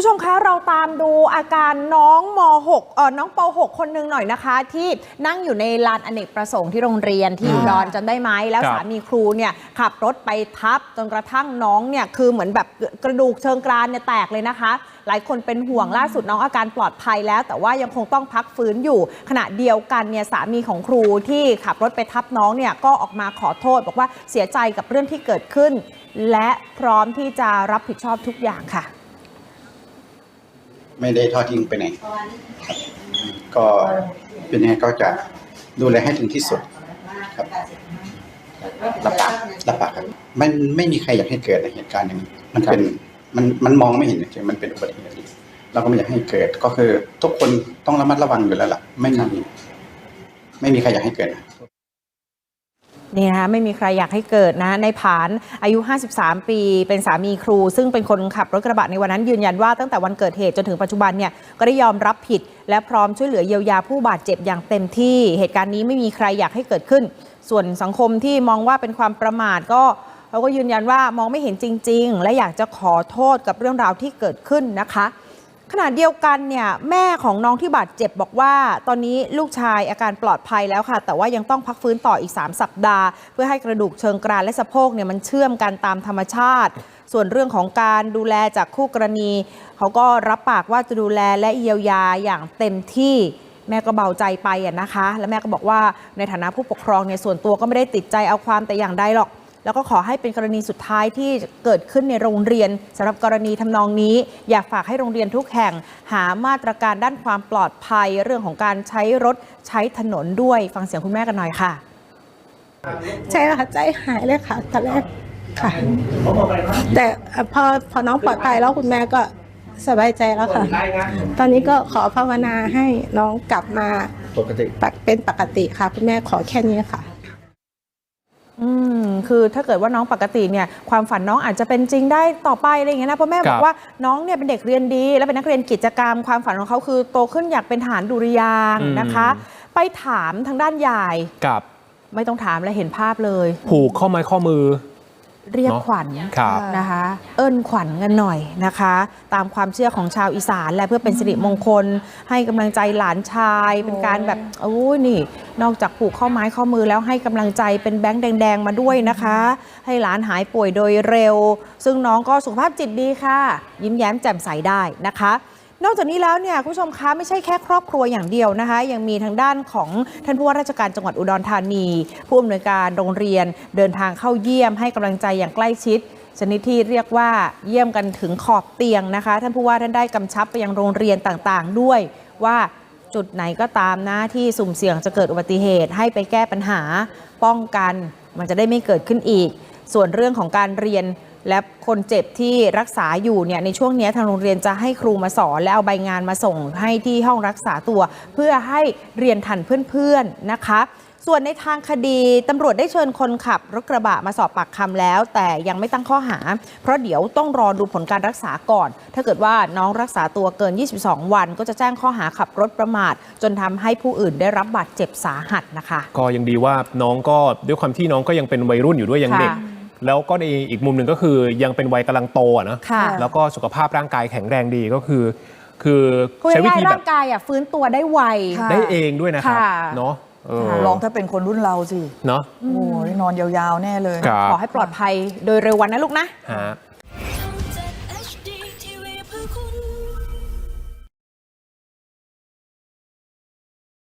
ผู้ชมคะเราตามดูอาการน้องม .6 เออน้องป .6 คนหนึ่งหน่อยนะคะ ที่นั่งอยู่ในลานอเนกประสงค์ที่โรงเรียนที่อ่าอุดรจำได้ไหมแล้วครับสามีครูเนี่ยขับรถไปทับจนกระทั่งน้องเนี่ยคือเหมือนแบบกระดูกเชิงกรานเนี่ยแตกเลยนะคะ หลายคนเป็นห่วงล่าสุดน้องอาการปลอดภัยแล้ว แต่ว่ายังคงต้องพักฟื้นอยู่ ขณะเดียวกันเนี่ยสามีของครูที่ขับรถไปทับน้องเนี่ยก็ออกมาขอโทษ บอกว่าเสียใจกับเรื่องที่เกิดขึ้น และพร้อมที่จะรับผิดชอบทุกอย่างค่ะ ไม่ได้ทอดทิ้งไปไหนครับก็เป็นยังไงก็จะดูแลให้ถึงที่สุดครับรับปากรับปากครับมันไม่มีใครอยากให้เกิดเหตุการณ์อย่างนี้มันเป็นมันมันมองไม่เห็นจริงๆมันเป็นอุบัติเหตุเราก็ไม่อยากให้เกิดก็คือ ทุกคนต้องระมัดระวังอยู่แล้วล่ะ ไม่มีไม่มีใครอยากให้เกิด นะนี่นะคะไม่มีใครอยากให้เกิดนะในผานอายุ 53 ปี เป็นสามีครู ซึ่งเป็นคนขับรถกระบะในวันนั้นยืนยันว่าตั้งแต่วันเกิดเหตุจนถึงปัจจุบันเนี่ยก็ได้ยอมรับผิด และพร้อมช่วยเหลือเยียวยาผู้บาดเจ็บอย่างเต็มที่ เหตุการณ์นี้ไม่มีใครอยากให้เกิดขึ้น ส่วนสังคมที่มองว่าเป็นความประมาทก็เขาก็ยืนยันว่ามองไม่เห็นจริง ๆ และอยากจะขอโทษกับเรื่องราวที่เกิดขึ้นนะคะ ขณะเดียวกันเนี่ยแม่ของน้องที่บาดเจ็บบอกว่า ตอนนี้ลูกชายอาการปลอดภัยแล้วค่ะ แต่ว่ายังต้องพักฟื้นต่ออีก 3 สัปดาห์ เพื่อให้กระดูกเชิงกรานและสะโพกเนี่ยมันเชื่อมกันตามธรรมชาติ ส่วนเรื่องของการดูแลจากคู่กรณี เขาก็รับปากว่าจะดูแลและเยียวยาอย่างเต็มที่แม่ก็เบาใจไปอะนะคะ และแม่ก็บอกว่าในฐานะผู้ปกครองเนี่ยส่วนตัวก็ไม่ได้ติดใจเอาความแต่อย่างใดหรอก แล้วก็ขอให้เป็นกรณีสุดท้ายที่เกิดขึ้นในโรงเรียนสำหรับกรณีทำนองนี้ อยากฝากให้โรงเรียนทุกแห่ง หามาตรการด้านความปลอดภัย เรื่องของการใช้รถใช้ถนนด้วยฟังเสียงคุณแม่กันหน่อยค่ะใช่ค่ะใจหายเลยค่ะตอนแรกค่ะแต่พอพอน้องปลอดภัยแล้วคุณแม่ก็สบายใจแล้วค่ะ ตอนนี้ก็ขอภาวนาให้น้องกลับมาปกติปกเป็นปกติค่ะ คุณแม่ขอแค่นี้ค่ะ อืมคือถ้าเกิดว่าน้องปกติเนี่ยความฝันน้องอาจจะเป็นจริงได้ต่อไปอะไรอย่างเงี้ยนะเพราะแม่บอครักบว่าน้องเนี่ยเป็นเด็กเรียนดี และเป็นนักเรียนกิจกรรม ความฝันของเขาคือโตขึ้นอยากเป็นทหารดุริยางค์นะคะ ไปถามทางด้านยาย กับไม่ต้องถามและเห็นภาพเลย ผูกข้อไม้ข้อมือ เรียกเนอะขวัญครับนะคะ เอิ้นขวัญกันหน่อยนะคะ ตามความเชื่อของชาวอีสานและเพื่อเป็นสิริมงคล ให้กำลังใจหลานชาย เป็นการแบบโอ้ยนี่ นอกจากผูกข้อไม้ข้อมือแล้วให้กำลังใจเป็นแบงค์แดง ๆ มาด้วยนะคะ ให้หลานหายป่วยโดยเร็ว ซึ่งน้องก็สุขภาพจิตดีค่ะ ยิ้มแย้มแจ่มใสได้นะคะ นอกจากนี้แล้วเนี่ยคุณผู้ชมคะไม่ใช่แค่ครอบครัวอย่างเดียวนะคะ ยังมีทางด้านของท่านผู้ว่าราชการจังหวัดอุดรธานี ผู้อำนวยการโรงเรียนเดินทางเข้าเยี่ยมให้กำลังใจอย่างใกล้ชิดชนิดที่เรียกว่าเยี่ยมกันถึงขอบเตียงนะคะ ท่านผู้ว่าท่านได้กำชับไปยังโรงเรียนต่างๆ ด้วยว่าจุดไหนก็ตามนะที่สุ่มเสี่ยงจะเกิดอุบัติเหตุให้ไปแก้ปัญหาป้องกัน มันจะได้ไม่เกิดขึ้นอีก ส่วนเรื่องของการเรียนและคนเจ็บที่รักษาอยู่เนี่ยในช่วงเนี้ยทางโรงเรียนจะให้ครูมาสอน และเอาใบงานมาส่งให้ที่ห้องรักษาตัว เพื่อให้เรียนทันเพื่อนๆนะคะ ส่วนในทางคดีตำรวจได้เชิญคนขับรถกระบะมาสอบปากคำแล้ว แต่ยังไม่ตั้งข้อหา เพราะเดี๋ยวต้องรอดูผลการรักษาก่อน ถ้าเกิดว่าน้องรักษาตัวเกิน 22 วัน ก็จะแจ้งข้อหาขับรถประมาท จนทำให้ผู้อื่นได้รับบาดเจ็บสาหัสนะคะ ก็ยังดีว่าน้องก็ด้วยความที่น้องก็ยังเป็นวัยรุ่นอยู่ด้วยยังเด็กค่ะ แล้วก็ในอีกมุมหนึ่งก็คือยังเป็นวัยกำลังโตอะนะค่ะแล้วก็สุขภาพร่างกายแข็งแรงดีก็คือ คือพูดใช้วิง่ายธีๆแบร่าบงกายอะฟื้นตัวได้ไว ค่ะ ได้เองด้วยนะครับค่ะ เนาะเออลองถ้าเป็นคนรุ่นเราสิ เนาะ โอ้ยนอนยาวๆ แน่เลย ครับ ขอให้ปลอดภัยโดยเร็ววันนะลูกนะ ฮะ